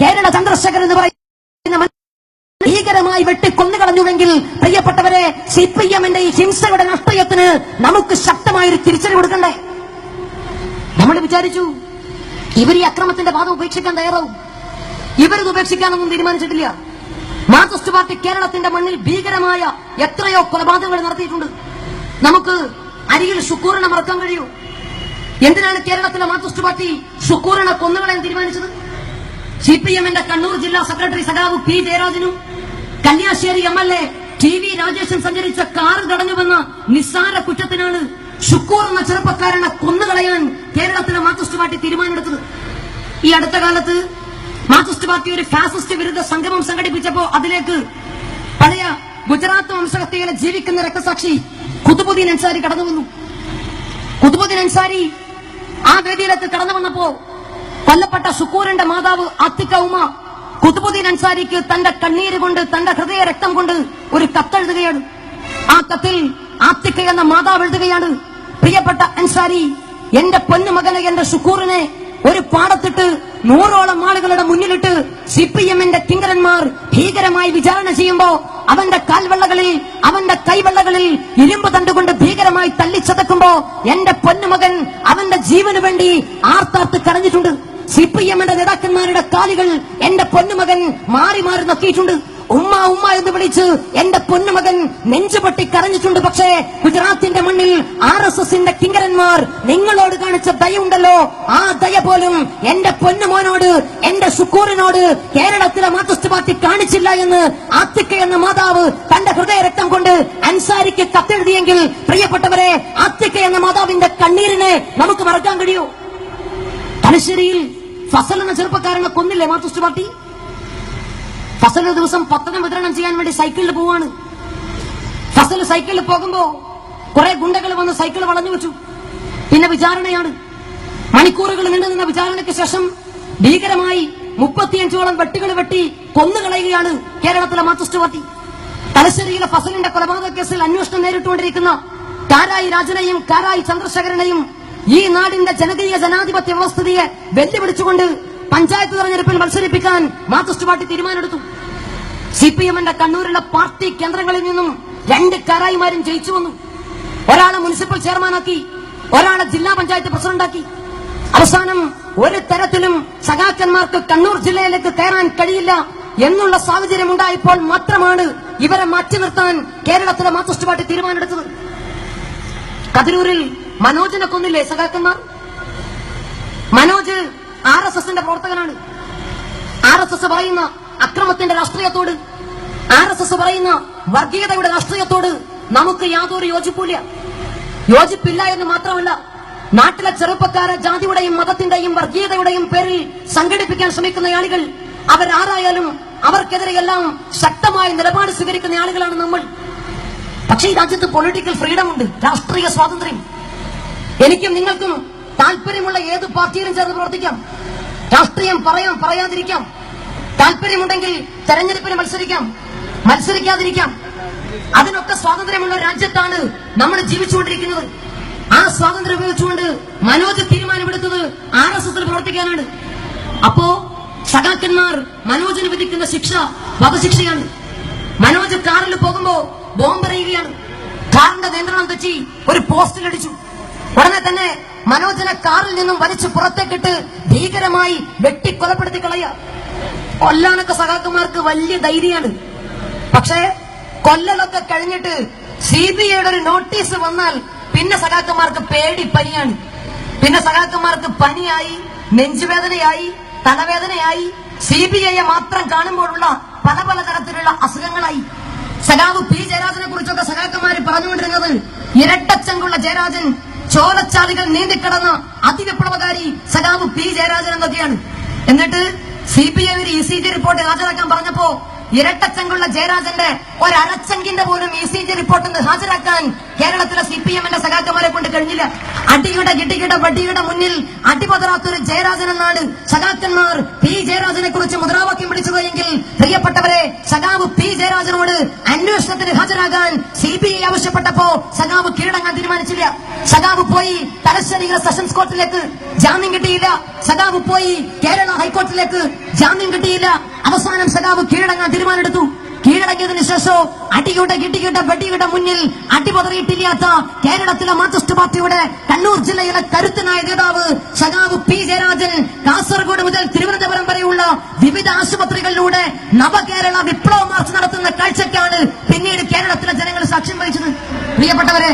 കേരള ചന്ദ്രശേഖരൻ എന്ന് പറയുന്ന ഭീകരമായി വെട്ടിക്കൊന്നുകളഞ്ഞുവെങ്കിൽ പ്രിയപ്പെട്ടവരെ സി പി എമ്മിന്റെ ഈ ഹിംസയുടെ രാഷ്ട്രീയത്തിന് നമുക്ക് ശക്തമായൊരു തിരിച്ചടി കൊടുക്കണ്ടേ? നമ്മൾ വിചാരിച്ചു ഇവർ ഈ അക്രമത്തിന്റെ വാദം ഉപേക്ഷിക്കാൻ തയ്യാറാവും. ഇവരിത് ഉപേക്ഷിക്കാനൊന്നും തീരുമാനിച്ചിട്ടില്ല. മാർക്സിസ്റ്റ് പാർട്ടി കേരളത്തിന്റെ മണ്ണിൽ ഭീകരമായ എത്രയോ കൊലപാതകങ്ങൾ നടത്തിയിട്ടുണ്ട്. നമുക്ക് അരിയിൽ ഷുക്കൂറിനെ മറക്കാൻ കഴിയൂ? എന്തിനാണ് കേരളത്തിലെ മാർക്സിസ്റ്റ് പാർട്ടി ഷുക്കൂറിനെ കൊന്നുകളയാൻ തീരുമാനിച്ചത്? സി പി എമ്മിന്റെ കണ്ണൂർ ജില്ലാ സെക്രട്ടറി സഖാവ് P ജയരാജനും Kalliasseri M L A T V Rajeshan സഞ്ചരിച്ച കാർ തടഞ്ഞുവെന്ന നിസ്സാര കുറ്റത്തിനാണ് ഷുക്കൂർ എന്ന ചെറുപ്പക്കാരനെ കൊന്നുകളയാൻ കേരളത്തിലെ മാർക്സിസ്റ്റ് പാർട്ടി തീരുമാനമെടുത്തത്. ഈ അടുത്ത കാലത്ത് മാർക്സിസ്റ്റ് പാർട്ടി ഒരു ഫാസിസ്റ്റ് വിരുദ്ധ സംഗമം സംഘടിപ്പിച്ചപ്പോ അതിലേക്ക് പഴയ ഗുജറാത്ത് വംശഹത്യയിലെ ജീവിക്കുന്ന രക്തസാക്ഷി കുതുബുദ്ദീൻ അൻസാരി കടന്നു വന്നു കുതുബുദ്ദീൻ അൻസാരി ആ വേദിയിലേക്ക് കടന്നു വന്നപ്പോ കൊല്ലപ്പെട്ട ഷുക്കൂറിന്റെ മാതാവ് അത്തിക്ക ഉമ കുത്തുബുദ്ദീൻ അൻസാരിക്ക് തന്റെ കണ്ണീര് കൊണ്ട് തന്റെ ഹൃദയ രക്തം കൊണ്ട് ഒരു കത്തെഴുതുകയാണ്. ആ കത്തിൽ ആത്തിക്ക എന്ന മാതാവ് എഴുതുകയാണ് പ്രിയപ്പെട്ട അൻസാരി എന്റെ പൊന്നുമകനെ എന്റെ ഷുക്കൂറിനെ ഒരു പാടത്തിട്ട് നൂറോളം ആളുകളുടെ മുന്നിലിട്ട് സി പി എമ്മിന്റെ കിങ്കരന്മാർ ഭീകരമായി വിചാരണ ചെയ്യുമ്പോ അവന്റെ കാൽവെള്ളകളിൽ അവന്റെ കൈവെള്ളകളിൽ ഇരുമ്പ് തണ്ടുകൊണ്ട് ഭീകരമായി തല്ലിച്ചതക്കുമ്പോ എന്റെ പൊന്നുമകൻ അവന്റെ ജീവന് വേണ്ടി ആർത്താർത്ത് കരഞ്ഞിട്ടുണ്ട്. സി പി എമ്മിന്റെ നേതാക്കന്മാരുടെ കാലുകൾ എന്റെ പൊന്നുമകൻ മാറി മാറി നോക്കിയിട്ടുണ്ട്. ഉമ്മ ഉമ്മ എന്ന് വിളിച്ച് എന്റെ പൊന്നുമകൻ നെഞ്ചുപൊട്ടി കരഞ്ഞിട്ടുണ്ട്. പക്ഷേ ഗുജറാത്തിന്റെ മണ്ണിൽ ആർ എസ് എസിന്റെ കിങ്കരന്മാർ നിങ്ങളോട് കാണിച്ച ദയുണ്ടല്ലോ. ആ ദയ പോലും എന്റെ പൊന്നുമോനോട് എന്റെ സുക്കൂറിനോട് കേരളത്തിലെ മാർക്സിസ്റ്റ് പാർട്ടി കാണിച്ചില്ല എന്ന് ആത്തിക്ക എന്ന മാതാവ് തന്റെ ഹൃദയരക്തം കൊണ്ട് അൻസാരിക്ക് കത്തെഴുതിയെങ്കിൽ പ്രിയപ്പെട്ടവരെ ആത്തിക്ക എന്ന മാതാവിന്റെ കണ്ണീരിനെ നമുക്ക് മറക്കാൻ കഴിയൂ. തലശ്ശേരിയിൽ ഫസൽ എന്ന ചെറുപ്പക്കാരനെ കൊന്നില്ലേ മാർക്സിസ്റ്റ് പാർട്ടി? ഫസൽ ഒരു ദിവസം പത്തനം വിതരണം ചെയ്യാൻ വേണ്ടി സൈക്കിളിൽ പോവാണ്. ഫസൽ സൈക്കിളിൽ പോകുമ്പോ കുറെ ഗുണ്ടകൾ വന്ന് സൈക്കിൾ വളഞ്ഞു വെച്ചു. പിന്നെ വിചാരണയാണ്. മണിക്കൂറുകൾ നീണ്ടു നിന്ന വിചാരണയ്ക്ക് ശേഷം ഭീകരമായി മുപ്പത്തിയഞ്ചോളം വെട്ടുകൾ വെട്ടി കൊന്നുകളയുകയാണ് കേരളത്തിലെ മാർക്സിസ്റ്റ് പാർട്ടി. തലശ്ശേരിയിലെ ഫസലിന്റെ കൊലപാതക കേസിൽ അന്വേഷണം നേരിട്ടുകൊണ്ടിരിക്കുന്ന കാരായി രാജനെയും കാരായി ചന്ദ്രശേഖരനെയും ഈ നാടിന്റെ ജനകീയ ജനാധിപത്യ വ്യവസ്ഥിതിയെ വെല്ലുവിളിച്ചുകൊണ്ട് പഞ്ചായത്ത് തെരഞ്ഞെടുപ്പിൽ മത്സരിപ്പിക്കാൻ മാർക്സിസ്റ്റ് പാർട്ടി തീരുമാനമെടുത്തു. സി പി എമ്മിന്റെ കണ്ണൂരിലെ പാർട്ടി കേന്ദ്രങ്ങളിൽ നിന്നും രണ്ട് കരായിമാരും ജയിച്ചു വന്നു. ഒരാളെ മുനിസിപ്പൽ ചെയർമാനാക്കി ഒരാളെ ജില്ലാ പഞ്ചായത്ത് പ്രസിഡന്റാക്കി. അവസാനം ഒരു തരത്തിലും സഖാക്കന്മാർക്ക് കണ്ണൂർ ജില്ലയിലേക്ക് കയറാൻ കഴിയില്ല എന്നുള്ള സാഹചര്യം ഉണ്ടായപ്പോൾ മാത്രമാണ് ഇവരെ മാറ്റി നിർത്താൻ കേരളത്തിലെ മാർക്സിസ്റ്റ് പാർട്ടി തീരുമാനമെടുത്തത്. കതിരൂരിൽ മനോജിനെ കൊന്നില്ലേ സഖാക്കന്മാർ? മനോജ് ആർ എസ് എസിന്റെ പ്രവർത്തകനാണ്. ആർ എസ് എസ് പറയുന്ന അക്രമത്തിന്റെ രാഷ്ട്രീയത്തോട് ആർ എസ് എസ് പറയുന്ന വർഗീയതയുടെ രാഷ്ട്രീയത്തോട് നമുക്ക് യാതൊരു യോജിപ്പില്ല യോജിപ്പില്ല എന്ന് മാത്രമല്ല നാട്ടിലെ ചെറുപ്പക്കാരെ ജാതിയുടെയും മതത്തിന്റെയും വർഗീയതയുടെയും പേരിൽ സംഘടിപ്പിക്കാൻ ശ്രമിക്കുന്ന ആളുകൾ അവരാരായാലും അവർക്കെതിരെയെല്ലാം ശക്തമായ നിലപാട് സ്വീകരിക്കുന്ന ആളുകളാണ് നമ്മൾ. പക്ഷേ ഈ രാജ്യത്ത് പൊളിറ്റിക്കൽ ഫ്രീഡം ഉണ്ട് രാഷ്ട്രീയ സ്വാതന്ത്ര്യം. എനിക്കും നിങ്ങൾക്കും താല്പര്യമുള്ള ഏത് പാർട്ടിയിലും ചേർന്ന് പ്രവർത്തിക്കാം. രാഷ്ട്രീയം പറയാം പറയാതിരിക്കാം. താല്പര്യമുണ്ടെങ്കിൽ തെരഞ്ഞെടുപ്പിന് മത്സരിക്കാം മത്സരിക്കാതിരിക്കാം. അതിനൊക്കെ സ്വാതന്ത്ര്യമുള്ള രാജ്യത്താണ് നമ്മൾ ജീവിച്ചുകൊണ്ടിരിക്കുന്നത്. ആ സ്വാതന്ത്ര്യം ഉപയോഗിച്ചുകൊണ്ട് മനോജ് തീരുമാനമെടുത്തത് ആർ എസ് എസിൽ പ്രവർത്തിക്കാനാണ്. അപ്പോ സഖാക്കന്മാർ മനോജിന് വിധിക്കുന്ന ശിക്ഷ വധശിക്ഷയാണ്. മനോജ് കാറിൽ പോകുമ്പോ ബോംബെറിയുകയാണ്. കാറിന്റെ നിയന്ത്രണം തെറ്റി ഒരു പോസ്റ്റിൽ അടിച്ചു ഉടനെ തന്നെ മനോജിനെ കാറിൽ നിന്നും വലിച്ചു പുറത്തേക്കിട്ട് ഭീകരമായി വെട്ടിക്കൊലപ്പെടുത്തി കളയ. കൊല്ലാനൊക്കെ സഖാക്കന്മാർക്ക് വലിയ ധൈര്യമാണ്. പക്ഷേ കൊല്ലലൊക്കെ കഴിഞ്ഞിട്ട് സി ബി ഐയുടെ ഒരു നോട്ടീസ് വന്നാൽ പിന്നെ സഖാക്കന്മാർക്ക് പേടി പനിയാണ്. പിന്നെ സഖാക്കന്മാർക്ക് പനിയായി നെഞ്ചുവേദനയായി തലവേദനയായി. സി ബി ഐയെ മാത്രം കാണുമ്പോഴുള്ള പല പല തരത്തിലുള്ള അസുഖങ്ങളായി. സഖാവ് പി ജയരാജനെ കുറിച്ചൊക്കെ സഖാക്കന്മാര് പറഞ്ഞുകൊണ്ടിരുന്നത് ഇരട്ടച്ചങ്കുള്ള ജയരാജൻ ചോലച്ചാലുകൾ നീന്തിക്കിടന്ന അതിവിപ്ലവകാരി സഖാവ് പി ജയരാജൻ എന്നൊക്കെയാണ് എന്നിട്ട് സി പി ഒരു ഇ സി ജി റിപ്പോർട്ട് ഹാജരാക്കാൻ പറഞ്ഞപ്പോ ഇരട്ടച്ചങ്കുള്ള ജയരാജന്റെ ഒരച്ചങ്കിന്റെ പോലും ഇ സി ജി റിപ്പോർട്ട് ഹാജരാക്കാൻ കേരളത്തിലെ സി പി എമ്മിന്റെ സഖാക്കന്മാരെ കൊണ്ട് കഴിഞ്ഞില്ല. അടിയുടെ ഗിടിയുടെ വടിയുടെ മുന്നിൽ അടിപതറാത്തൊരു ജയരാജൻ എന്നാണ് സഖാക്കന്മാർ പി ജയരാജനെ കുറിച്ച് മുദ്രാവാക്യം പിടിച്ചത് എങ്കിൽ പ്രിയപ്പെട്ടവരെ സഖാവ് പി ജയരാജനോട് അന്വേഷണത്തിന് ഹാജരാകാൻ സി ബി ഐ ആവശ്യപ്പെട്ടപ്പോ സഖാവ് കീഴടങ്ങാൻ തീരുമാനിച്ചില്ല. സഖാവ് പോയി തലശ്ശേരി സെഷൻസ് കോർട്ടിലേക്ക് ജാമ്യം കിട്ടിയില്ല. സഖാവ് പോയി കേരള ഹൈക്കോടതിയിലേക്ക് ജാമ്യം കിട്ടിയില്ല. അവസാനം സഖാവ് കീഴടങ്ങാൻ തീരുമാനമെടുത്തു. കീഴടങ്ങിയതിനു ശേഷം അടിയുടെ ഇടിയുടെ വെടിയുടെ മുന്നിൽ അടിപതറിയിട്ടില്ലാത്ത കേരളത്തിലെ മാർക്സിസ്റ്റ് പാർട്ടിയുടെ കണ്ണൂർ ജില്ലയിലെ കരുത്തനായ നേതാവ് സഖാവ് പി ജയരാജൻ കാസർഗോഡ് മുതൽ തിരുവനന്തപുരം വരെയുള്ള വിവിധ ആശുപത്രികളിലൂടെ നവകേരള വിപ്ലവ മാർച്ച് നടത്തുന്ന കാഴ്ചയ്ക്കാണ് പിന്നീട് കേരളത്തിലെ ജനങ്ങൾ സാക്ഷ്യം വഹിച്ചത്. പ്രിയപ്പെട്ടവരെ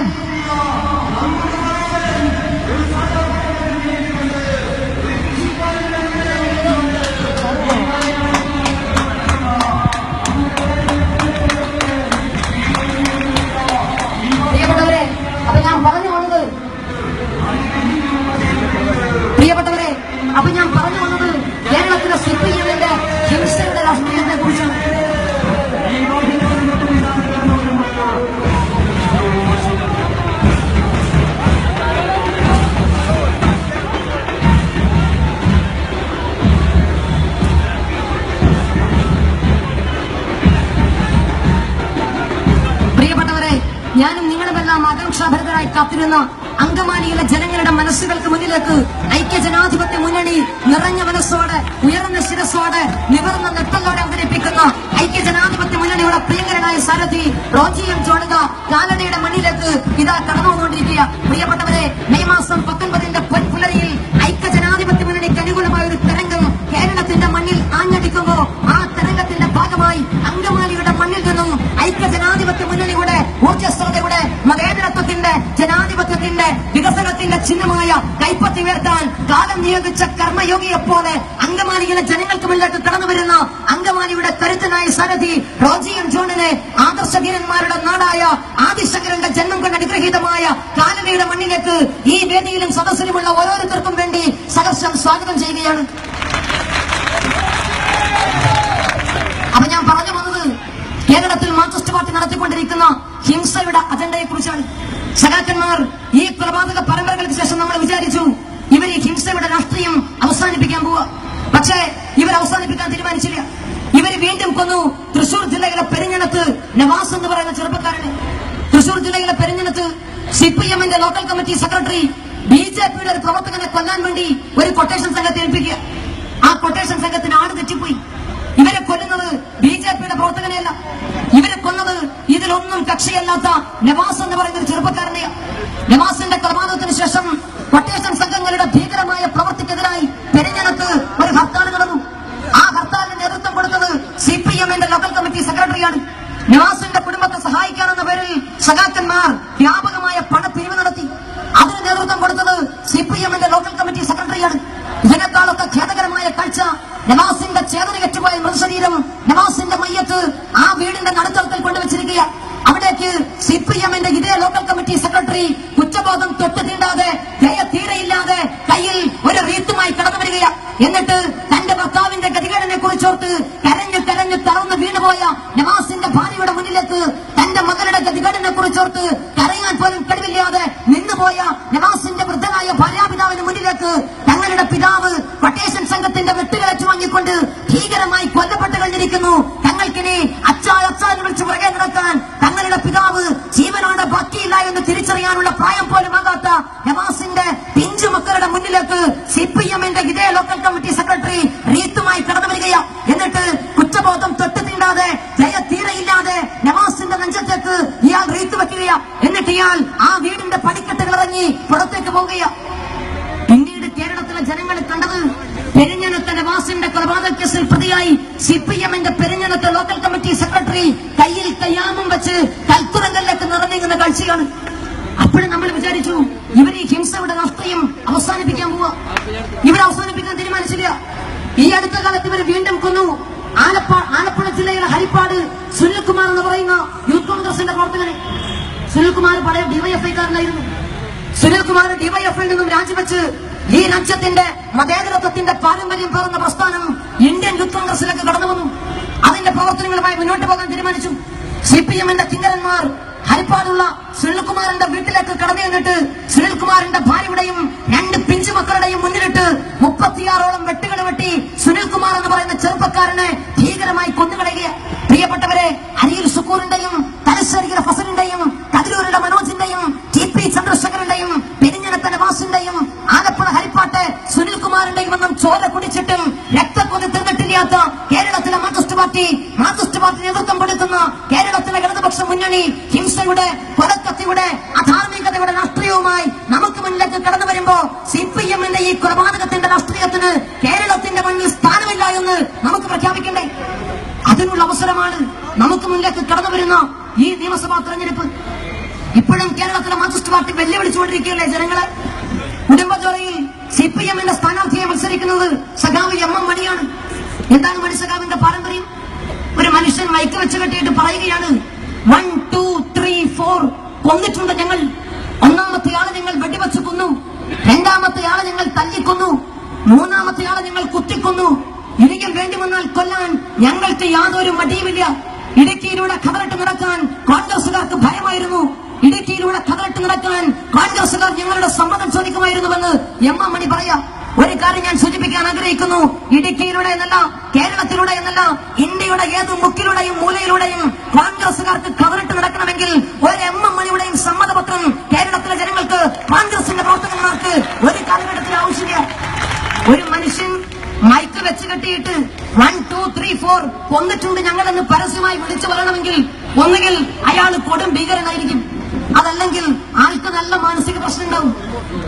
അപ്പൊ ഞാൻ പറഞ്ഞു വന്നത് കേരളത്തിലെ സി ഹിംസയുടെ രാഷ്ട്രീയത്തെ കുറിച്ചാണ്. ഞാനും നിങ്ങളുമെല്ലാം ആകാംക്ഷാഭരിതരായി കാത്തിരുന്ന മനസ്സുകൾക്ക് മുന്നിലേക്ക് ഐക്യ ജനാധിപത്യ മുന്നണി നിറഞ്ഞ മനസ്സോടെ ഉയർന്ന ശിരസോടെ നിവർന്ന നെട്ടലോടെ അവതരിപ്പിക്കുന്ന ഐക്യ ജനാധിപത്യ മുന്നണിയുടെ പ്രിയങ്കരനായ സാരഥി റോജിയം ജോണിത കാലടിയുടെ മണ്ണിലേക്ക് ഇതാ കടന്നുവന്നുകൊണ്ടിരിക്കുക പ്രിയപ്പെട്ടവരെ മെയ് മാസം പത്തൊൻപതിന്റെ പൊൻപുലരിയിൽ ചിഹ്നമായ കൈപ്പത്തി ഉയർത്താൻ കാലം നിയോഗിച്ച കർമ്മയോഗിയെ പോലെ അങ്കമാലിയിലെ ജനങ്ങൾക്ക് മുന്നിലേക്ക് കടന്നു വരുന്ന അങ്കമാലിയുടെ കരുത്തനായ സാരഥി റോജിയും ജോണിനെ ആദർശവീരന്മാരുടെ നാടായ ആദിശങ്കരന്റെ ജന്മം കൊണ്ട് അനുഗ്രഹീതമായ കാലനയുടെ മണ്ണിലേക്ക് ഈ വേദിയിലും സദസ്സിലുമുള്ള ഓരോരുത്തർക്കും വേണ്ടി സഹർഷം സ്വാഗതം ചെയ്യുകയാണ്. അപ്പൊ ഞാൻ പറഞ്ഞു വന്നത് കേരളത്തിൽ മാർക്സിസ്റ്റ് പാർട്ടി നടത്തിക്കൊണ്ടിരിക്കുന്ന ഹിംസയുടെ അജണ്ടയെ കുറിച്ചാണ് സഖാക്കന്മാർ ഈ കൊലപാതക പരമ്പരകൾക്ക് ശേഷം നമ്മൾ വിചാരിച്ചു ഇവർ ഈ ഹിംസയുടെ രാഷ്ട്രീയം അവസാനിപ്പിക്കാൻ പോവുക പക്ഷേ ഇവർ അവസാനിപ്പിക്കാൻ തീരുമാനിച്ചില്ല. ഇവർ വീണ്ടും കൊന്നു. തൃശൂർ ജില്ലയിലെ പെരിഞ്ഞനത്ത് നവാസ് എന്ന് പറയുന്ന ചെറുപ്പക്കാരനെ. തൃശൂർ ജില്ലയിലെ പെരിഞ്ഞനത്ത് സി പി എമ്മിന്റെ local committee secretary B J പിയുടെ ഒരു പ്രവർത്തകനെ കൊല്ലാൻ വേണ്ടി ഒരു കൊട്ടേഷൻ സംഘത്തെ ഏൽപ്പിക്കുക. ആ കൊട്ടേഷൻ സംഘത്തിന് ആട് തെറ്റിപ്പോയി. ഇവരെ കൊല്ലുന്നത് ബി ജെ പിയുടെ പ്രവർത്തകനെയല്ല. ഇവരെ കൊന്നത് ഇതിലൊന്നും കക്ഷിയല്ലാത്ത നവാസ് എന്ന് പറയുന്ന ഒരു ചെറുപ്പക്കാരനെയാണ് നവാസിന്റെ കൊലപാതകത്തിന് ശേഷം കൊട്ടേഷൻ സംഘങ്ങളുടെ ഭീകരമായ പ്രവർത്തിക്കെതിരായി തെരഞ്ഞെടുത്ത് ഒരു ഹർത്താൽ നടന്നു. ആ ഹർത്താലിന് നേതൃത്വം കൊടുത്തത് സി പി എമ്മിന്റെ ലോക്കൽ കമ്മിറ്റി സെക്രട്ടറിയാണ് നവാസിന്റെ കുടുംബത്തെ സഹായിക്കാനെന്ന പേരിൽ സഖാക്കന്മാർ വ്യാപകമായ പണപ്പിരിവ് നടത്തി. അതിന് നേതൃത്വം കൊടുത്തത് സി പി എമ്മിന്റെ ലോക്കൽ കമ്മിറ്റി സെക്രട്ടറിയാണ് ഇതിനേക്കാളൊക്കെ ഖേദകരമായ കാഴ്ച നവാസിന്റെ ചേതനകറ്റുപോയ മൃതശരീരം നവാസിന്റെ മയ്യത്ത് ആ വീടിന്റെ നടുത്തളത്തിൽ കൊണ്ടുവച്ചിരിക്കുക അവിടേക്ക് സി പി എമ്മിന്റെ ഇതേ ലോക്കൽ കമ്മിറ്റി സെക്രട്ടറി കുറ്റബോധം തൊട്ട് തീണ്ടാതെ ദയ തീരെയില്ലാതെ കയ്യിൽ ഒരു റീത്തുമായി കടന്നു വരികയാ എന്നിട്ട് തന്റെ ഭർത്താവിന്റെ ഗതികേടിനെ കുറിച്ചോർത്ത് കരഞ്ഞു കരഞ്ഞു തറന്ന് വീണുപോയ നവാസിന്റെ ഭാര്യയുടെ മുന്നിലേക്ക് തന്റെ മകളുടെ ഗതികേടിനെ കുറിച്ചോർത്ത് കരയാൻ പോലും കഴിവില്ലാതെ നിന്നുപോയ നവാസിന്റെ വൃദ്ധനായ ഭാര്യാപിതാവിന് മുന്നിലേക്ക് തങ്ങളുടെ പിതാവ് കൊട്ടേഷൻ സംഘത്തിന്റെ വെട്ടുകളച്ചു വാങ്ങിക്കൊണ്ട് ഭീകരമായി കൊല്ലപ്പെട്ട് കഴിഞ്ഞിരിക്കുന്നു തങ്ങൾക്കിനി അച്ചാ അച്ചാ എന്ന് വിളിച്ച് പുറകെ നടക്കാൻ തങ്ങളുടെ പിതാവ് ജീവനോടെ ബാക്കിയില്ല എന്ന് തിരിച്ചറിയാനുള്ള പ്രായം പോലും ആകാത്ത നവാസിന്റെ പിഞ്ചു മക്കളുടെ മുന്നിലേക്ക് സി പി എമ്മിന്റെ ഇതേ ലോക്കൽ കമ്മിറ്റി സെക്രട്ടറി റീത്തുമായി കടന്നു വരികയാ എന്നിട്ട് കുറ്റബോധം തൊട്ട് തീണ്ടാതെ ജയ തീരെയില്ലാതെ നവാസിന്റെ നെഞ്ചത്തേക്ക് ഇയാൾ റീത്ത് വെക്കുകയാ എന്നിട്ട് ഇയാൾ ആ വീടിന്റെ പടിക്കെട്ടുകൾ ഇറങ്ങി പുറത്തേക്ക് പോവുകയാ പിന്നീട് കേരളത്തിലെ ജനങ്ങൾ കണ്ടത് പെരിഞ്ഞനത്തെ നവാസിന്റെ കൊലപാതക കേസിൽ പ്രതിയായി സി പി എമ്മിന്റെ പെരിഞ്ഞനത്തെ ലോക്കൽ കമ്മിറ്റി സെക്രട്ടറി കയ്യിൽ കയ്യാമം വെച്ച് കൽത്തുറങ്കലിലേക്ക് നിറഞ്ഞിരുന്ന കാഴ്ചയാണ്. അപ്പോഴും നമ്മൾ വിചാരിച്ചു ഇവർ ഈ ഹിംസയുടെ രാഷ്ട്രീയം അവസാനിപ്പിക്കാൻ പോവാ. ഇവർ അവസാനിപ്പിക്കാൻ തീരുമാനിച്ചില്ല. ഈ അടുത്ത കാലത്ത് ഇവർ വീണ്ടും കൊന്നു. ആലപ്പ ആലപ്പുഴ ജില്ലയിലെ ഹരിപ്പാട് സുനിൽകുമാർ എന്ന് പറയുന്ന യൂത്ത് കോൺഗ്രസിന്റെ പ്രവർത്തകനെ. സുനിൽകുമാർ പഴയ ഡിവൈഎഫ്ഐക്കാരനായിരുന്നു. സുനിൽകുമാർ ഡിവൈഎഫ്ഐയിൽ നിന്നും രാജിവെച്ച് ഈ രാജ്യത്തിന്റെ മതേതരത്വത്തിന്റെ പാരമ്പര്യം പേർന്ന പ്രസ്ഥാനം ഇന്ത്യൻ യൂത്ത് കോൺഗ്രസിലേക്ക് കടന്നു വന്നു അതിന്റെ പ്രവർത്തനങ്ങളുമായി മുന്നോട്ട് പോകാൻ തീരുമാനിച്ചു. സി പി എമ്മിന്റെ ഹരിപ്പാടുള്ള സുനിൽകുമാറിന്റെ വീട്ടിലേക്ക് കടന്നു ചെന്നിട്ട് സുനിൽകുമാറിന്റെ ഭാര്യയുടെയും രണ്ട് പിഞ്ചു മക്കളുടെയും മുന്നിലിട്ട് മുപ്പത്തിയാറോളം വെട്ടുകൾ വെട്ടി സുനിൽകുമാർ എന്ന് പറയുന്ന ചെറുപ്പക്കാരനെ ഭീകരമായി കൊന്നുകളയുക പ്രിയപ്പെട്ടവരെ ഹരിയിൽ സുക്കൂറിന്റെയും തലശ്ശേരിയിലെ ഫസലിന്റെയും കതിരൂരിലെ മനോജിന്റെയും ടി പി ചന്ദ്രശേഖരന്റെയും പെരിഞ്ഞനത്തിന്റെ വാസിന്റെയും ആലപ്പുഴ ഹരിപ്പാട്ട് സുനിൽകുമാറിന്റെയും ഒന്നും ചോര കുടിച്ചിട്ടും രക്തക്കൊതി തിന്നിട്ടില്ലാത്ത കേരളത്തിലെ മാർക്സിസ്റ്റ് പാർട്ടി മാർക്സിസ്റ്റ് പാർട്ടി നേതൃത്വം കൊടുക്കുന്ന കേരളത്തിലെ ഇടതുപക്ഷ മുന്നണി ഹിംസയുടെ കൊലക്കത്തിയുടെ അധാർമികതയുടെ രാഷ്ട്രീയവുമായി നമുക്ക് മുന്നിലേക്ക് കടന്നു വരുമ്പോ സി പി എമ്മിന്റെ ഈ കൊലപാതകത്തിന്റെ രാഷ്ട്രീയത്തിന് കേരളത്തിന്റെ മുന്നിൽ സ്ഥാനമില്ല എന്ന് നമുക്ക് പ്രഖ്യാപിക്കണ്ടേ? അതിനുള്ള അവസരമാണ് നമുക്ക് മുന്നിലേക്ക് കടന്നു വരുന്ന ഈ നിയമസഭാ തെരഞ്ഞെടുപ്പ്. ഇപ്പോഴും കേരളത്തിലെ മാർക്സിസ്റ്റ് പാർട്ടി വെല്ലുവിളിച്ചുകൊണ്ടിരിക്കുകയല്ലേ ജനങ്ങളെ? ഉടുമ്പച്ചോറയിൽ സി പി എമ്മിന്റെ സ്ഥാനാർത്ഥിയെ മത്സരിക്കുന്നത് സഖാവ് എം എം മണിയാണ്. എന്താണ് മണി സഖാവിന്റെ പാരമ്പര്യം? ഒരു മനുഷ്യൻ മയക്കുവെച്ച് കെട്ടിയിട്ട് പറയുകയാണ് വൺ ടു ത്രീ ഫോർ കൊന്നിട്ടുണ്ട് ഞങ്ങൾ. ഒന്നാമത്തെ ആളെ ഞങ്ങൾ വെടിവെച്ച് കൊന്നു രണ്ടാമത്തെ ആളെ ഞങ്ങൾ തല്ലിക്കൊന്നു. മൂന്നാമത്തെ ആളെ ഞങ്ങൾ കുത്തിക്കൊന്നു. ഇനിയും വേണ്ടി വന്നാൽ കൊല്ലാൻ ഞങ്ങൾക്ക് യാതൊരു മടിയുമില്ല. ഇടുക്കിയിലൂടെ കബറിട്ട് നടക്കാൻ കോൺഗ്രസുകാർക്ക് ഭയമായിരുന്നു. ഇടുക്കിയിലൂടെ കബറിട്ട് നടക്കാൻ കോൺഗ്രസുകാർ ഞങ്ങളുടെ സമ്മതം ചോദിക്കുമായിരുന്നുവെന്ന് എം എം മണി പറയാം. ഒരു കാര്യം ഞാൻ സൂചിപ്പിക്കാൻ ആഗ്രഹിക്കുന്നു. ഇടുക്കിയിലൂടെ എന്നല്ല കൊന്നിട്ടുണ്ട് ഞങ്ങളെന്ന് പരസ്യമായി വിളിച്ചു പറയണമെങ്കിൽ ഒന്നുകിൽ അയാൾ കൊടും ഭീകരനായിരിക്കും. അതല്ലെങ്കിൽ ആൾക്ക് നല്ല മാനസിക പ്രശ്നം ഉണ്ടാവും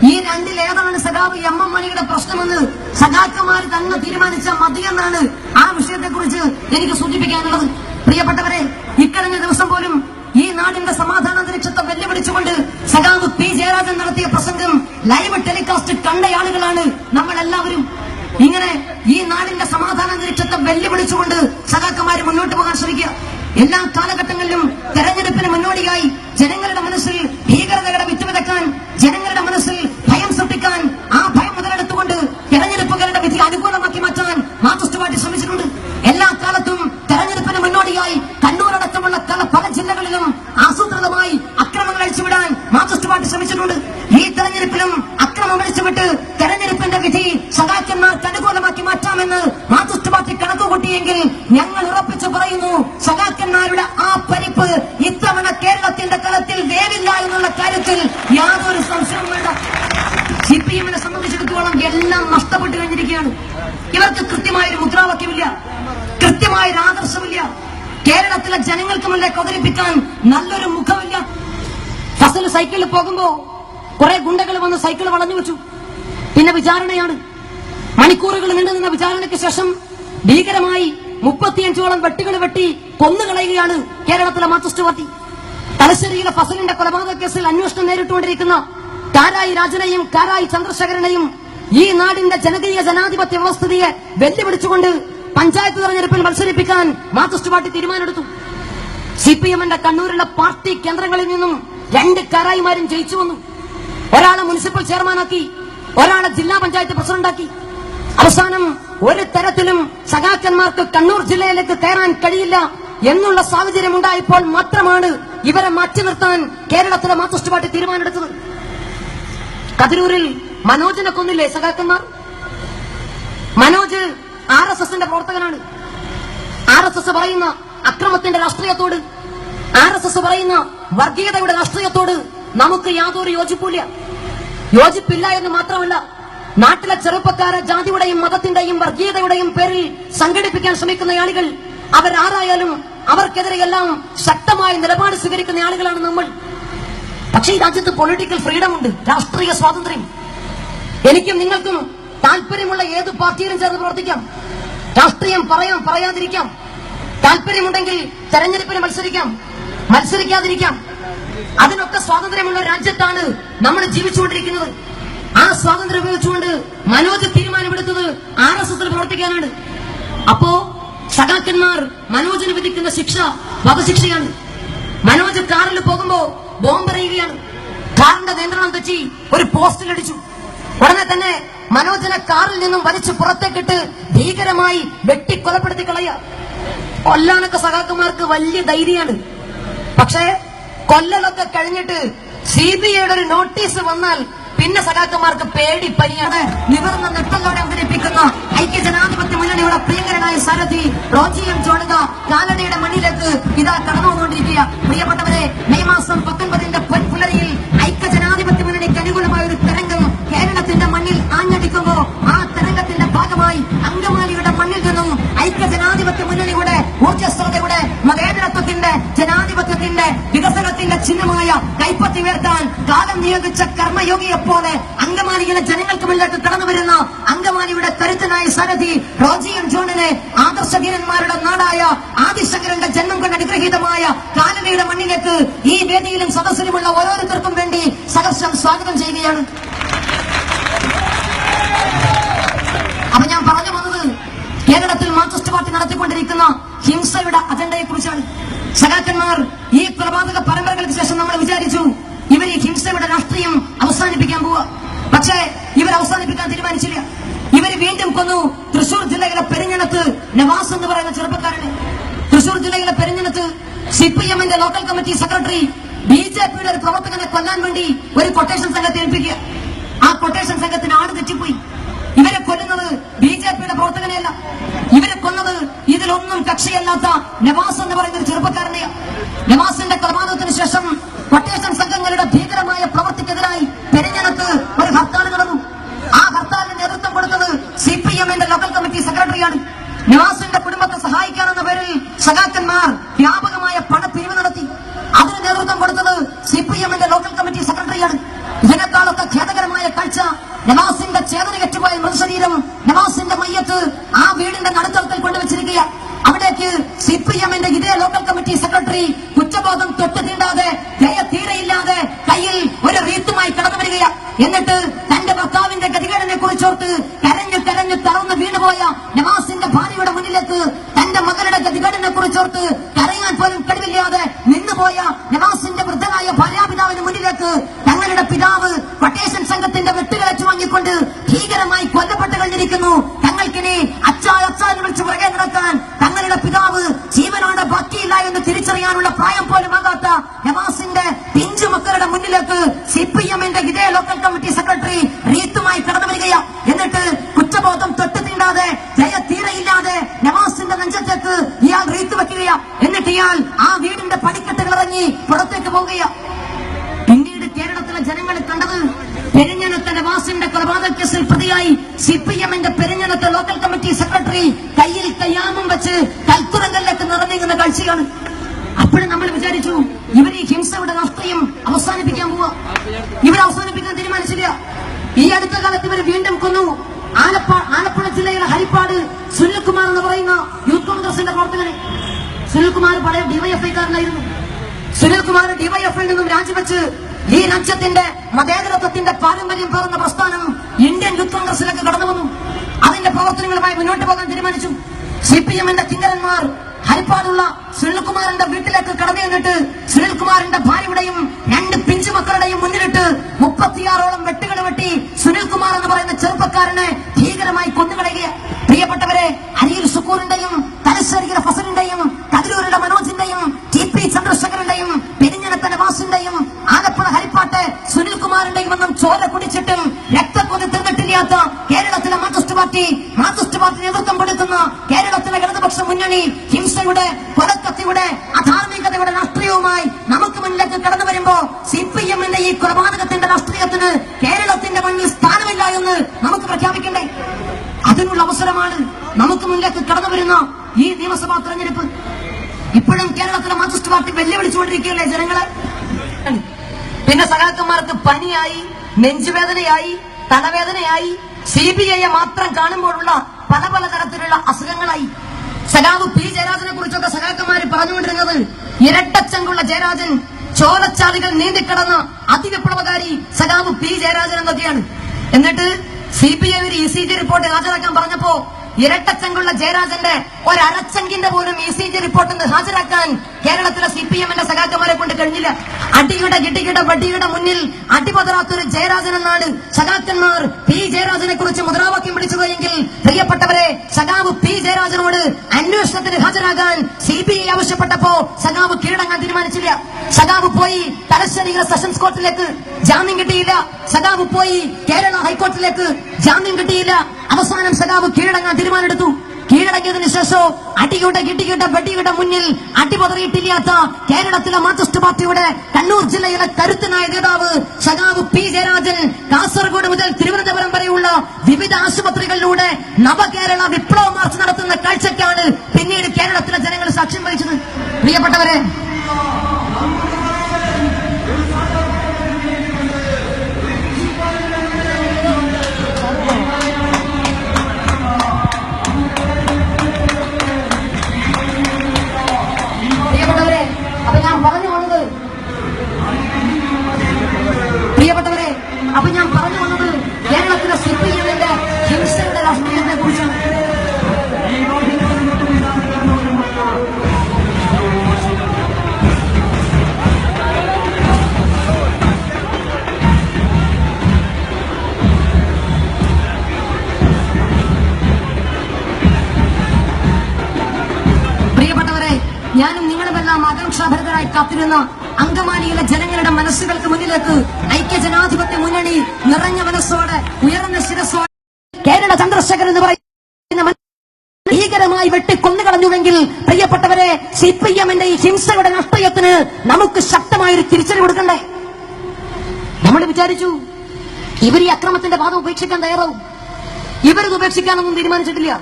ഈ രണ്ടിൽ ഏതാണ് സഖാവ് എം എം മണിയുടെ പ്രശ്നമെന്ന് സഖാക്കന്മാർ തന്നെ തീരുമാനിച്ച മതിയെന്നാണ് ആ വിഷയത്തെ കുറിച്ച് എനിക്ക് സൂചിപ്പിക്കാനുള്ളത്. പ്രിയപ്പെട്ടവരെ ഇക്കഴിഞ്ഞ ദിവസം പോലും ഈ നാടിന്റെ സമാധാന അന്തരീക്ഷത്തെ വെല്ലുവിളിച്ചുകൊണ്ട് സഖാവ് പി ജയരാജൻ നടത്തിയ പ്രസംഗം ലൈവ് ടെലികാസ്റ്റ് കണ്ട ആളുകളാണ് നമ്മൾ എല്ലാവരും ഇങ്ങനെ ഈ നാടിന്റെ സമാധാന അന്തരീക്ഷത്തെ വെല്ലുവിളിച്ചുകൊണ്ട് സഖാക്കന്മാർ മുന്നോട്ട് പോകാൻ ശ്രമിക്കുക. എല്ലാ കാലഘട്ടങ്ങളിലും തെരഞ്ഞെടുപ്പിന് മുന്നോടിയായി ജനങ്ങളുടെ മനസ്സിൽ ഭീകരതയുടെ വിത്ത് വിതക്കാൻ ജനങ്ങളുടെ മനസ്സിൽ ഭയം സൃഷ്ടിക്കാൻ ആ ഭയം മുതലെടുത്തുകൊണ്ട് തെരഞ്ഞെടുപ്പുകളുടെ വിധി അനുകൂലമാക്കി മാറ്റാൻ മാർക്സിസ്റ്റ് പാർട്ടി ശ്രമിച്ചിട്ടുണ്ട്. എല്ലാ കാലത്തും തെരഞ്ഞെടുപ്പിന് മുന്നോടിയായി കണ്ണൂരടക്കമുള്ള പല ജില്ലകളിലും ആസൂത്രിതമായി അക്രമങ്ങൾ അഴിച്ചുവിടാൻ മാർക്സിസ്റ്റ് പാർട്ടി ശ്രമിച്ചിട്ടുണ്ട്. ഈ തെരഞ്ഞെടുപ്പിലും അക്രമം മരിച്ചുവിട്ട് തെരഞ്ഞെടുപ്പിന്റെ വിധി സഖാക്കന്മാർക്ക് അനുകൂലമാക്കി മാറ്റാമെന്ന് മാർക്സിസ്റ്റ് പാർട്ടി കണക്കുകൂട്ടിയെങ്കിൽ ഞങ്ങൾ ഉറപ്പിച്ചു പറയുന്നു സഖാക്കന്മാരുടെ ആ പരിപ്പ് ഇത്തവണ കേരളത്തിന്റെ തലത്തിൽ വേവില്ല എന്നുള്ള കാര്യത്തിൽ യാതൊരു സംശയവും വേണ്ട. സി പി എമ്മിനെ സംബന്ധിച്ചിടത്തോളം എല്ലാം നഷ്ടപ്പെട്ടു കഴിഞ്ഞിരിക്കുകയാണ്. ഇവർക്ക് കൃത്യമായൊരു മുദ്രാവാക്യമില്ല കൃത്യമായൊരു ആദർശമില്ല. കേരളത്തിലെ ജനങ്ങൾക്ക് മുന്നിലേക്ക് അവതരിപ്പിക്കാൻ നല്ലൊരു മുഖമില്ല. ഫസൽ സൈക്കിളിൽ പോകുമ്പോ കുറെ ഗുണ്ടകൾ വന്ന് സൈക്കിൾ വളഞ്ഞു വെച്ചു. പിന്നെ വിചാരണയാണ്. മണിക്കൂറുകൾ നീണ്ടു നിന്ന വിചാരണയ്ക്ക് ശേഷം ഭീകരമായി മുപ്പത്തിയഞ്ചോളം വെട്ടുകൾ വെട്ടി കൊന്നുകളയുകയാണ് കേരളത്തിലെ മാർക്സിസ്റ്റ് പാർട്ടി. തലശ്ശേരിയിലെ ഫസലിന്റെ കൊലപാതക കേസിൽ അന്വേഷണം നേരിട്ടുകൊണ്ടിരിക്കുന്ന കാരായി രാജനെയും കാരായി ചന്ദ്രശേഖരനെയും ഈ നാടിന്റെ ജനകീയ ജനാധിപത്യ വ്യവസ്ഥിതിയെ വെല്ലുവിളിച്ചുകൊണ്ട് പഞ്ചായത്ത് തെരഞ്ഞെടുപ്പിൽ മത്സരിപ്പിക്കാൻ മാർക്സിസ്റ്റ് പാർട്ടി തീരുമാനമെടുത്തു. സി പി എമ്മിന്റെ കണ്ണൂരിലെ പാർട്ടി കേന്ദ്രങ്ങളിൽ നിന്നും രണ്ട് കാരായിമാരും ജയിച്ചു വന്നു. ഒരാളെ മുനിസിപ്പൽ ചെയർമാനാക്കി ഒരാളെ ജില്ലാ പഞ്ചായത്ത് പ്രസിഡന്റാക്കി. അവസാനം ഒരു തരത്തിലും സഖാക്കന്മാർക്ക് കണ്ണൂർ ജില്ലയിലേക്ക് കയറാൻ കഴിയില്ല എന്നുള്ള സാഹചര്യം ഉണ്ടായപ്പോൾ മാത്രമാണ് ഇവരെ മാറ്റി നിർത്താൻ കേരളത്തിലെ മാർക്സിസ്റ്റ് പാർട്ടി തീരുമാനമെടുത്തത്. കതിരൂരിൽ മനോജിനെ കൊന്നില്ലേ സഖാക്കന്മാർ? മനോജ് ആർ എസ് എസിന്റെ പ്രവർത്തകനാണ്. ആർ എസ് എസ് പറയുന്ന അക്രമത്തിന്റെ രാഷ്ട്രീയത്തോട് ആർ എസ് എസ് പറയുന്ന വർഗീയതയുടെ രാഷ്ട്രീയത്തോട് നമുക്ക് യാതൊരു യോജിപ്പില്ല യോജിപ്പില്ല എന്ന് മാത്രമല്ല നാട്ടിലെ ചെറുപ്പക്കാരെ ജാതിയുടെയും മതത്തിന്റെയും വർഗീയതയുടെയും പേരിൽ സംഘടിപ്പിക്കാൻ ശ്രമിക്കുന്ന ആളുകൾ അവരാരായാലും അവർക്കെതിരെയെല്ലാം ശക്തമായ നിലപാട് സ്വീകരിക്കുന്ന ആളുകളാണ് നമ്മൾ. പക്ഷേ ഈ രാജ്യത്ത് പൊളിറ്റിക്കൽ ഫ്രീഡം ഉണ്ട് രാഷ്ട്രീയ സ്വാതന്ത്ര്യം. എനിക്കും നിങ്ങൾക്കും താല്പര്യമുള്ള ഏത് പാർട്ടിയിലും ചേർന്ന് പ്രവർത്തിക്കാം. രാഷ്ട്രീയം പറയാം പറയാതിരിക്കാം. താല്പര്യമുണ്ടെങ്കിൽ തെരഞ്ഞെടുപ്പിന് മത്സരിക്കാം മത്സരിക്കാതിരിക്കാം. അതിനൊക്കെ സ്വാതന്ത്ര്യമുള്ള രാജ്യത്താണ് നമ്മൾ ജീവിച്ചുകൊണ്ടിരിക്കുന്നത്. ആ സ്വാതന്ത്ര്യം ഉപയോഗിച്ചുകൊണ്ട് മനോജ് തീരുമാനമെടുത്തത് ആർ എസ് എസിൽ പ്രവർത്തിക്കാനാണ്. അപ്പോ സഖാക്കന്മാർ മനോജിന് വിധിക്കുന്ന ശിക്ഷ വധശിക്ഷയാണ്. മനോജ് കാറിൽ പോകുമ്പോ ബോംബെറിയുകയാണ്. കാറിന്റെ നിയന്ത്രണം തെറ്റി ഒരു പോസ്റ്റിൽ അടിച്ചു ഉടനെ തന്നെ മനോജിനെ കാറിൽ നിന്നും വലിച്ചു പുറത്തേക്കിട്ട് ഭീകരമായി വെട്ടി കൊലപ്പെടുത്തി കളയുക. കൊല്ലാനൊക്കെ സഖാക്കന്മാർക്ക് വലിയ ധൈര്യമാണ്. പക്ഷേ കൊല്ലലൊക്കെ കഴിഞ്ഞിട്ട് സി ബി ഐയുടെ ഒരു നോട്ടീസ് വന്നാൽ പിന്നെ സഖാക്കന്മാർക്ക് പേടി പനിയാണ്. നിവർന്ന നെട്ടലോടെ അവതരിപ്പിക്കുന്ന ഐക്യ ജനാധിപത്യ മുന്നണിയുടെ പ്രിയങ്കരനായ സാരഥി റോജിയം ചോടുക കാലടിയുടെ മണ്ണിലേക്ക് ഇതാ കടന്നു വന്നുകൊണ്ടിരിക്കുക പ്രിയപ്പെട്ടവരെ മെയ് മാസം പത്തൊൻപതിന്റെ പൊൻപുലരിയിൽ ഐക്യ ജനാധിപത്യ മുന്നണിക്ക് അനുകൂലമായ ഒരു തരംഗം കേരളത്തിന്റെ മണ്ണിൽ ആഞ്ഞടിക്കുമ്പോ ആ തരംഗത്തിന്റെ ഭാഗമായി അങ്കമാലിയുടെ മണ്ണിൽ നിന്നും ഊർജസ്വതയുടെ മതേതരത്വത്തിന്റെ ജനാധിപത്യത്തിന്റെ വികസനത്തിന്റെ ചിഹ്നമായ കൈപ്പത്തി ഉയർത്താൻ കാലം നിയോഗിച്ച കർമ്മയോഗിയെ പോലെ അങ്കമാലിയിലെ ജനങ്ങൾക്ക് മുന്നിലേക്ക് കടന്നു വരുന്ന അങ്കമാലിയുടെ കരുത്തനായ സാരഥി റോജിയും ജോണിനെ ആദർശധീരന്മാരുടെ നാടായ ആദിശങ്കരന്റെ ജന്മം കൊണ്ട് അനുഗ്രഹീതമായ കാലനയുടെ മണ്ണിലേക്ക് ഈ വേദിയിലും സദസ്സിലുമുള്ള ഓരോരുത്തർക്കും വേണ്ടി സഹർഷം സ്വാഗതം ചെയ്യുകയാണ്. കേരളത്തിൽ മാർക്സിസ്റ്റ് പാർട്ടി നടത്തിക്കൊണ്ടിരിക്കുന്ന ഹിംസയുടെ അജണ്ടയെ കുറിച്ചാണ് സഖാക്കന്മാർ ഈ കൊലപാതക പരമ്പരകൾക്ക് ശേഷം നമ്മൾ വിചാരിച്ചു ഇവർ ഈ ഹിംസയുടെ രാഷ്ട്രീയം അവസാനിപ്പിക്കാൻ പോവുക പക്ഷേ ഇവർ അവസാനിപ്പിക്കാൻ തീരുമാനിച്ചില്ല. ഇവർ വീണ്ടും കൊന്നു. തൃശൂർ ജില്ലയിലെ പെരിഞ്ഞണത്ത് നവാസ് എന്ന് പറയുന്ന ചെറുപ്പക്കാരനെ. തൃശൂർ ജില്ലയിലെ പെരിഞ്ഞണത്ത് സി പി എമ്മിന്റെ local committee secretary B J പിയുടെ ഒരു പ്രവർത്തകനെ കൊല്ലാൻ വേണ്ടി ഒരു കൊട്ടേഷൻ സംഘത്തെ ഏൽപ്പിക്കുക. ആ കൊട്ടേഷൻ സംഘത്തിന് ആട് തെറ്റിപ്പോയി. ഇവരെ കൊല്ലുന്നത് ബി ജെ പിയുടെ പ്രവർത്തകനെയല്ല. ഇവരെ കൊന്നത് ഇതിലൊന്നും കക്ഷിയല്ലാത്ത നവാസ് എന്ന് പറയുന്ന ഒരു ചെറുപ്പക്കാരനെയാണ് നവാസിന്റെ കൊലപാതകത്തിന് ശേഷം കൊട്ടേഷൻ സംഘങ്ങളുടെ ഭീകരമായ പ്രവർത്തിക്കെതിരായി പെരിഞ്ഞനത്ത് ഒരു ഹർത്താൽ നടന്നു. ആ ഹർത്താലിന് നേതൃത്വം കൊടുത്തത് സി പി എമ്മിന്റെ ലോക്കൽ കമ്മിറ്റി സെക്രട്ടറിയാണ്. നവാസിന്റെ കുടുംബത്തെ സഹായിക്കാനെന്ന പേരിൽ സഖാക്കന്മാർ വ്യാപകമായ പണപ്പിരിവ് നടത്തി. അതിന് നേതൃത്വം കൊടുത്തത് സി പി എമ്മിന്റെ ലോക്കൽ കമ്മിറ്റി ഇതിനേക്കാളൊക്കെ ഖേദകരമായ നവാസിന്റെ ചേതന കെട്ടുപോയ മൃതശരീരം നവാസിന്റെ മയ്യത്ത് ആ വീടിന്റെ നടുത്തളത്തിൽ കൊണ്ടുവച്ചിരിക്കുക അവിടേക്ക് സി പി എമ്മിന്റെ ഇതേ ലോക്കൽ കമ്മിറ്റി സെക്രട്ടറി കുറ്റബോധം തൊട്ട് തീണ്ടാതെ ജയ തീരയില്ലാതെ കയ്യിൽ ഒരു റീത്തുമായി കടന്നു വരിക എന്നിട്ട് തന്റെ ഭർത്താവിന്റെ ഗതികേടിനെ കുറിച്ചോർത്ത് കരഞ്ഞു കരഞ്ഞു തറന്ന് വീണുപോയ നവാസിന്റെ ഭാര്യയുടെ മുന്നിലേക്ക് തന്റെ മകളുടെ ഗതികേടിനെ കുറിച്ചോർത്ത് കരയാൻ പോലും കഴിവില്ലാതെ നിന്നുപോയ നവാസിന്റെ വൃദ്ധനായ ഭാര്യാപിതാവിന് മുന്നിലേക്ക് തങ്ങളുടെ പിതാവ് കൊട്ടേഷൻ സംഘത്തിന്റെ വെട്ടുകളച്ചു വാങ്ങിക്കൊണ്ട് ഭീകരമായി കൊല്ലപ്പെട്ട് കഴിഞ്ഞിരിക്കുന്നു തങ്ങൾക്കിനി അച്ചാ അച്ചാ എന്ന് വിളിച്ച് പുറകെ നടക്കാൻ തങ്ങളുടെ പിതാവ് ജീവനോടെ ബാക്കിയില്ല എന്ന് തിരിച്ചറിയാനുള്ള പ്രായം പോലും ആകാത്ത നവാസിന്റെ പിഞ്ചു മക്കളുടെ മുന്നിലേക്ക് സി പി എമ്മിന്റെ ഇതേ ലോക്കൽ കമ്മിറ്റി സെക്രട്ടറി റീത്തുമായി കടന്നു വരികയാ എന്നിട്ട് കുറ്റബോധം തൊട്ട് തീണ്ടാതെ ജയ തീരെയില്ലാതെ നവാസിന്റെ നെഞ്ചത്തേക്ക് ഇയാൾ റീത്ത് വെക്കുകയാ. എന്നിട്ട് ഇയാൾ ആ വീടിന്റെ പടിക്കെട്ടുകൾ ഇറങ്ങി പുറത്തേക്ക് പോവുകയാ. പിന്നീട് കേരളത്തിലെ ജനങ്ങൾ കണ്ടത് പെരിഞ്ഞനത്തെ നവാസിന്റെ കൊലപാതക കേസിൽ പ്രതിയായി സി പി എമ്മിന്റെ പെരിഞ്ഞനത്തെ ലോക്കൽ കമ്മിറ്റി സെക്രട്ടറി കയ്യിൽ കയ്യാമം വെച്ച് കൽത്തുറങ്കലിലേക്ക് നിറഞ്ഞിരുന്ന കാഴ്ചയാണ്. അപ്പോഴും നമ്മൾ വിചാരിച്ചു ഇവർ ഈ ഹിംസയുടെ രാഷ്ട്രീയം അവസാനിപ്പിക്കാൻ പോവാ. ഇവർ അവസാനിപ്പിക്കാൻ തീരുമാനിച്ചില്ല. ഈ അടുത്ത കാലത്ത് ഇവർ വീണ്ടും കൊന്നു. ആലപ്പ ആലപ്പുഴ ജില്ലയിലെ ഹരിപ്പാട് സുനിൽകുമാർ എന്ന് പറയുന്ന യൂത്ത് കോൺഗ്രസിന്റെ പ്രവർത്തകനെ. സുനിൽകുമാർ പഴയ ഡിവൈഎഫ്ഐക്കാരനായിരുന്നു സുനിൽകുമാർ ഡിവൈഎഫ്ഐ നിന്നും രാജിവെച്ച് ഈ രാജ്യത്തിന്റെ മതേതരത്വത്തിന്റെ പാരമ്പര്യം പേർന്ന പ്രസ്ഥാനം ഇന്ത്യൻ യൂത്ത് കോൺഗ്രസിലേക്ക് കടന്നു വന്നു അതിന്റെ പ്രവർത്തനങ്ങളുമായി മുന്നോട്ട് പോകാൻ തീരുമാനിച്ചു. സി പി എമ്മിന്റെ കിങ്കരന്മാർ ഹരിപ്പാടുള്ള സുനിൽകുമാറിന്റെ വീട്ടിലേക്ക് കടന്നു ചെന്നിട്ട് സുനിൽകുമാറിന്റെ ഭാര്യയുടെയും രണ്ട് പിഞ്ചു മക്കളുടെയും മുന്നിലിട്ട് മുപ്പത്തിയാറോളം വെട്ടുകൾ വെട്ടി സുനിൽകുമാർ എന്ന് പറയുന്ന ചെറുപ്പക്കാരനെ ഭീകരമായി കൊന്നുകളയുക. പ്രിയപ്പെട്ടവരെ അരിയിൽ സുക്കൂറിന്റെയും തലശ്ശേരിയിലെ ഫസലിന്റെയും കതിരൂരിലെ മനോജിന്റെയും ടി പി ചന്ദ്രശേഖരന്റെയും പെരിഞ്ഞനത്തെ നവാസിന്റെയും ആലപ്പുഴ ഹരിപ്പാട്ടെ സുനിൽകുമാറിന്റെയും ഒന്നും ചോര കുടിച്ചിട്ടും രക്തക്കൊതി തിന്നിട്ടില്ലാത്ത കേരളത്തിലെ മാർക്സിസ്റ്റ് പാർട്ടി മാർക്സിസ്റ്റ് പാർട്ടി നേതൃത്വം കൊടുക്കുന്ന കേരളത്തിലെ ഇടതുപക്ഷ മുന്നണി ഹിംസയുടെ കൊലക്കത്തിയുടെ അധാർമികതയുടെ രാഷ്ട്രീയവുമായി നമുക്ക് മുന്നിലേക്ക് കടന്നു വരുമ്പോ സി പി എമ്മിന്റെ ഈ കൊലപാതകത്തിന്റെ രാഷ്ട്രീയത്തിന് കേരളത്തിന്റെ മണ്ണിൽ സ്ഥാനമില്ല എന്ന് നമുക്ക് പ്രഖ്യാപിക്കണ്ടേ? അതിനുള്ള അവസരമാണ് നമുക്ക് മുന്നിലേക്ക് കടന്നു വരുന്ന ഈ നിയമസഭാ തെരഞ്ഞെടുപ്പ്. ഇപ്പോഴും കേരളത്തിലെ മാർക്സിസ്റ്റ് പാർട്ടി വെല്ലുവിളിച്ചുകൊണ്ടിരിക്കുകയല്ലേ ജനങ്ങളെ? പിന്നെ സഹാക്കന്മാർക്ക് പനിയായി നെഞ്ചുവേദനയായി തലവേദനയായി സി ബി ഐയെ മാത്രം കാണുമ്പോഴുള്ള പല പല തരത്തിലുള്ള അസുഖങ്ങളായി സഖാവ് പി ജയരാജനെ കുറിച്ചൊക്കെ സഖാക്കന്മാര് പറഞ്ഞുകൊണ്ടിരുന്നത് ഇരട്ടച്ചങ്കുള്ള ജയരാജൻ ചോരച്ചാലുകൾ നീന്തിക്കിടന്ന അതിവിപ്ലവകാരി സഖാവ് പി ജയരാജൻ എന്നൊക്കെയാണ്. എന്നിട്ട് സി പി എമ്മിന് ഇ സി ജി റിപ്പോർട്ട് ഹാജരാക്കാൻ പറഞ്ഞപ്പോ ഇരട്ടച്ചങ്കുള്ള ജയരാജന്റെ ഒരച്ചങ്കിന്റെ പോലും ഇ സി ജി റിപ്പോർട്ട് ഹാജരാക്കാൻ കേരളത്തിലെ സി പി എമ്മിന്റെ സഖാക്കന്മാരെ കൊണ്ട് കഴിഞ്ഞില്ല. അടിയുടെ ഗിടിയുടെ വടിയുടെ മുന്നിൽ അടിപതറാത്തൊരു ജയരാജൻ എന്നാണ് സഖാക്കന്മാർ പി ജയരാജനെ കുറിച്ച് മുദ്രാവാക്യം വിളിച്ചത് എങ്കിൽ പ്രിയപ്പെട്ടവരെ സഖാവ് അന്വേഷണത്തിന് ഹാജരാകാൻ സി ബി ഐ ആവശ്യപ്പെട്ടപ്പോ സഖാവ് കീഴടങ്ങാൻ തീരുമാനിച്ചില്ല. സഖാവ് പോയി തലശ്ശേരി സെഷൻസ് കോർട്ടിലേക്ക് ജാമ്യം കിട്ടിയില്ല. സഖാവ് പോയി കേരള ഹൈക്കോടതിയിലേക്ക് ജാമ്യം കിട്ടിയില്ല. അവസാനം സഖാവ് കീഴടങ്ങാൻ തീരുമാനമെടുത്തു. കീഴടങ്ങിയതിനു ശേഷം അടികൂട്ട കിട്ടിക്കൂട്ട പെട്ടിയുടെ മുന്നിൽ അടിപതറിയിട്ടില്ലാത്ത കേരളത്തിലെ മാർക്സിസ്റ്റ് പാർട്ടിയുടെ കണ്ണൂർ ജില്ലയിലെ കരുത്തനായ നേതാവ് സഖാവ് പി ജയരാജൻ കാസർഗോഡ് മുതൽ തിരുവനന്തപുരം വരെയുള്ള വിവിധ ആശുപത്രികളിലൂടെ നവകേരള വിപ്ലവ മാർച്ച് നടത്തുന്ന കാഴ്ചയ്ക്കാണ് പിന്നീട് കേരളത്തിലെ ജനങ്ങൾ സാക്ഷ്യം വഹിച്ചത്. പ്രിയപ്പെട്ടവരെ ഐക്യജനാധിപത്യ മുന്നണി നിറഞ്ഞ മനസ്സോടെ ഉയർന്ന ശിരസോടെ കേരള ചന്ദ്രശേഖരൻ എന്ന് പറയുന്ന ഭീകരമായി വെട്ടി കൊന്നുകളഞ്ഞുവെങ്കിൽ പ്രിയപ്പെട്ടവരെ സി പി എമ്മിന്റെ ഈ ഹിംസയുടെ രാഷ്ട്രീയത്തിന് നമുക്ക് ശക്തമായൊരു തിരിച്ചടി കൊടുക്കണ്ടേ? നമ്മൾ വിചാരിച്ചു ഇവർ ഈ അക്രമത്തിന്റെ പാതം ഉപേക്ഷിക്കാൻ തയ്യാറാവും. ഇവരിത് ഉപേക്ഷിക്കാനൊന്നും തീരുമാനിച്ചിട്ടില്ല.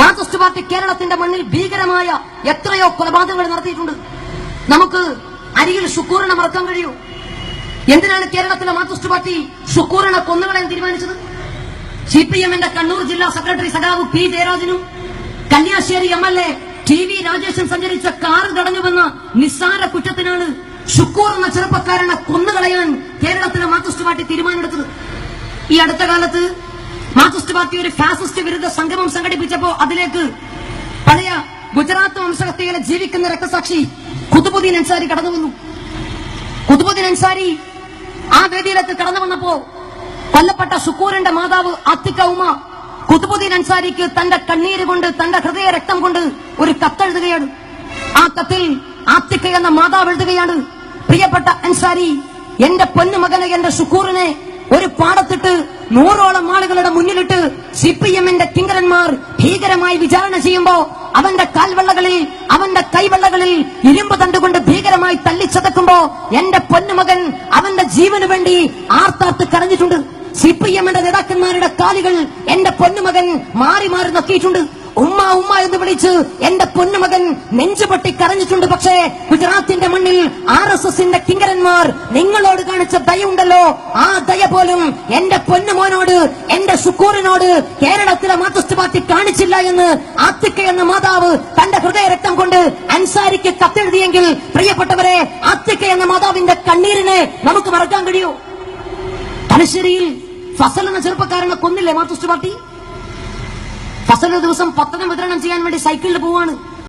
മാർക്സിസ്റ്റ് പാർട്ടി കേരളത്തിന്റെ മണ്ണിൽ ഭീകരമായ എത്രയോ കൊലപാതകങ്ങൾ നടത്തിയിട്ടുണ്ട്. നമുക്ക് അരികിൽ ശുക്കൂറിനെ മറക്കാൻ കഴിയൂ? എന്തിനാണ് കേരളത്തിലെ മാർക്സിസ്റ്റ് പാർട്ടി ഷുക്കൂറിനെ കൊന്നുകളയാൻ തീരുമാനിച്ചത്? സി പി എമ്മിന്റെ കണ്ണൂർ ജില്ലാ സെക്രട്ടറി സഖാവ് P ജയരാജനും Kalliasseri M L A T V Rajeshan സഞ്ചരിച്ച കാർ തടഞ്ഞുവെന്ന നിസ്സാര കുറ്റത്തിനാണ് ഷുക്കൂർ എന്ന ചെറുപ്പക്കാരനെ കൊന്നുകളയാൻ കേരളത്തിലെ മാർക്സിസ്റ്റ് പാർട്ടി തീരുമാനമെടുത്തത്. ഈ അടുത്ത കാലത്ത് മാർക്സിസ്റ്റ് പാർട്ടി ഒരു ഫാസിസ്റ്റ് വിരുദ്ധ സംഗമം സംഘടിപ്പിച്ചപ്പോ അതിലേക്ക് പഴയ ഗുജറാത്ത് വംശഹത്യയിലെ ജീവിക്കുന്ന രക്തസാക്ഷി കുതുബുദ്ദീൻ അൻസാരി കടന്നു വന്നു കുതുബുദ്ദീൻ അൻസാരി ആ വേദിയിലേക്ക് കടന്നു വന്നപ്പോ കൊല്ലപ്പെട്ട സുക്കൂറിന്റെ മാതാവ് അത്തിക്ക ഉമ കുത്തുബുദ്ദീൻ അൻസാരിക്ക് തന്റെ കണ്ണീര് കൊണ്ട് തന്റെ ഹൃദയ രക്തം കൊണ്ട് ഒരു കത്തെഴുതുകയാണ്. ആ കത്തിൽ ആത്തിക്ക എന്ന മാതാവ് എഴുതുകയാണ് പ്രിയപ്പെട്ട അൻസാരി എന്റെ പൊന്നുമകനെ എന്റെ സുക്കൂറിനെ ഒരു പാടത്തിട്ട് നൂറോളം ആളുകളുടെ മുന്നിലിട്ട് സി പി എമ്മിന്റെ കിങ്കരന്മാർ ഭീകരമായി വിചാരണ ചെയ്യുമ്പോ അവന്റെ കാൽവെള്ളകളിൽ അവന്റെ കൈവെള്ളകളിൽ ഇരുമ്പ് തണ്ടുകൊണ്ട് ഭീകരമായി തല്ലിച്ചതക്കുമ്പോ എന്റെ പൊന്നുമകൻ അവന്റെ ജീവന് വേണ്ടി ആർത്താർത്ത് കരഞ്ഞിട്ടുണ്ട്. സി പി എമ്മിന്റെ നേതാക്കന്മാരുടെ കാലുകൾ എന്റെ പൊന്നുമകൻ മാറി മാറി നോക്കിയിട്ടുണ്ട്. ഉമ്മ ഉമ്മ എന്ന് വിളിച്ച് എന്റെ പൊന്നുമകൻ നെഞ്ചുപൊട്ടി കരഞ്ഞിട്ടുണ്ട്. പക്ഷേ ഗുജറാത്തിന്റെ മണ്ണിൽ ആർ എസ് എസിന്റെ കിങ്കരന്മാർ നിങ്ങളോട് കാണിച്ച ദയുണ്ടല്ലോ. ആ ദയ പോലും എന്റെ പൊന്നുമോനോട് എന്റെ ശുക്കൂറിനോട് കേരളത്തിലെ മാർക്സിസ്റ്റ് പാർട്ടി കാണിച്ചില്ല എന്ന് ആത്തിക്ക എന്ന മാതാവ് തന്റെ ഹൃദയ രക്തം കൊണ്ട് അൻസാരിക്ക് കത്തെഴുതിയെങ്കിൽ പ്രിയപ്പെട്ടവരെ ആത്തിക്ക എന്ന മാതാവിന്റെ കണ്ണീരിനെ നമുക്ക് മറക്കാൻ കഴിയൂ. തലശ്ശേരിയിൽ ഫസൽ എന്ന ചെറുപ്പക്കാരനെ കൊന്നില്ലേ മാർക്സിസ്റ്റ് പാർട്ടി? ഫസൽ ദിവസം പത്തനം വിതരണം ചെയ്യാൻ വേണ്ടി സൈക്കിളിൽ പോവാണ്.